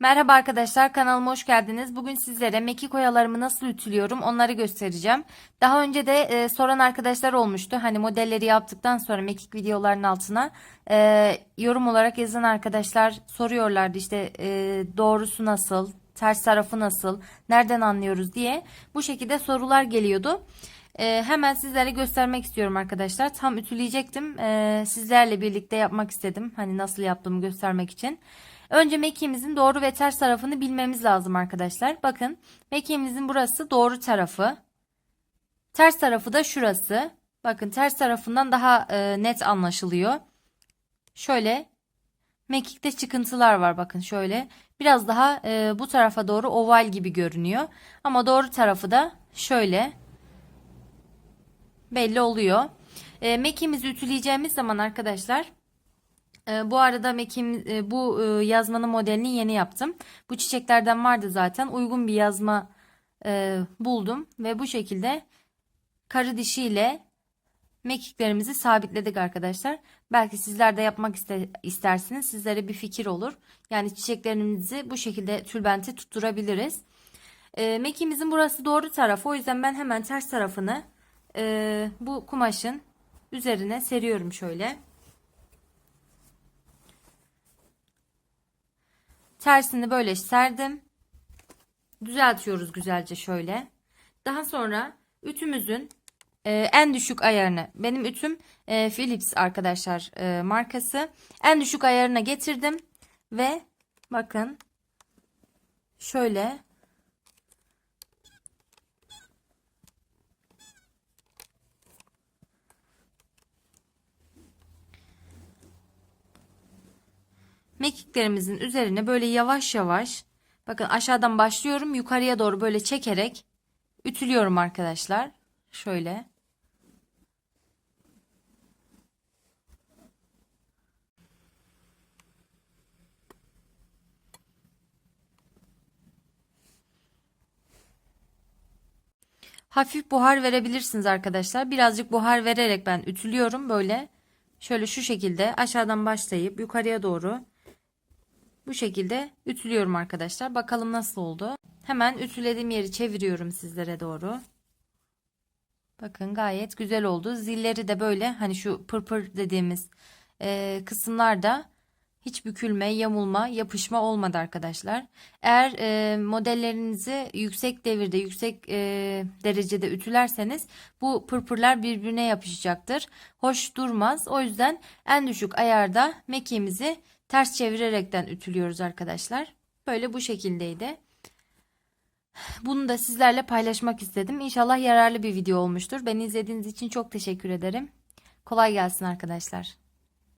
Merhaba arkadaşlar kanalıma hoş geldiniz. Bugün sizlere mekik oyalarımı nasıl ütülüyorum onları göstereceğim. Daha önce de e, soran arkadaşlar olmuştu. Hani modelleri yaptıktan sonra mekik videoların altına e, yorum olarak yazan arkadaşlar soruyorlardı işte e, doğrusu nasıl, ters tarafı nasıl, nereden anlıyoruz diye. Bu şekilde sorular geliyordu. E, hemen sizlere göstermek istiyorum arkadaşlar. Tam ütüleyecektim. E, sizlerle birlikte yapmak istedim. Hani nasıl yaptığımı göstermek için. Önce mekiğimizin doğru ve ters tarafını bilmemiz lazım arkadaşlar. Bakın mekiğimizin burası doğru tarafı. Ters tarafı da şurası. Bakın ters tarafından daha e, net anlaşılıyor. Şöyle mekikte çıkıntılar var bakın şöyle. Biraz daha e, bu tarafa doğru oval gibi görünüyor. Ama doğru tarafı da şöyle belli oluyor. E, mekiğimizi ütüleyeceğimiz zaman arkadaşlar bu arada mekim e, bu e, yazmanın modelini yeni yaptım. Bu çiçeklerden vardı zaten. Uygun bir yazma e, buldum ve bu şekilde karı dişiyle mekiklerimizi sabitledik arkadaşlar. Belki sizler de yapmak iste, istersiniz. Sizlere bir fikir olur. Yani çiçeklerimizi bu şekilde tülbente tutturabiliriz. Mekiğimizin burası doğru tarafı. O yüzden ben hemen ters tarafını bu kumaşın üzerine seriyorum şöyle. Tersini böyle serdim. Düzeltiyoruz güzelce şöyle. Daha sonra ütümüzün e, en düşük ayarını benim ütüm e, Philips arkadaşlar e, markası. En düşük ayarına getirdim ve bakın şöyle mekiklerimizin üzerine böyle yavaş yavaş bakın aşağıdan başlıyorum yukarıya doğru böyle çekerek ütülüyorum arkadaşlar. Şöyle. Hafif buhar verebilirsiniz arkadaşlar. Birazcık buhar vererek ben ütülüyorum böyle. Şöyle şu şekilde aşağıdan başlayıp yukarıya doğru bu şekilde ütülüyorum arkadaşlar. Bakalım nasıl oldu. Hemen ütülediğim yeri çeviriyorum sizlere doğru. Bakın gayet güzel oldu. Zilleri de böyle hani şu pırpır dediğimiz e, kısımlarda hiç bükülme, yamulma, yapışma olmadı arkadaşlar. Eğer e, modellerinizi yüksek devirde, yüksek e, derecede ütülerseniz bu pırpırlar birbirine yapışacaktır. Hoş durmaz. O yüzden en düşük ayarda mekiğimizi ters çevirerekten ütülüyoruz arkadaşlar. Böyle bu şekildeydi. Bunu da sizlerle paylaşmak istedim. İnşallah yararlı bir video olmuştur. Beni izlediğiniz için çok teşekkür ederim. Kolay gelsin arkadaşlar.